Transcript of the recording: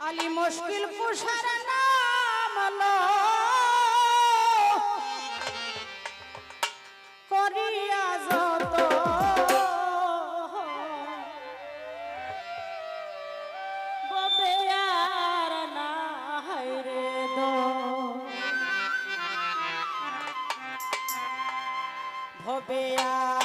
আলী মুশকিল কুষার নাম করিয়া যত। ববেয়ার না হাইরে ভবেয়া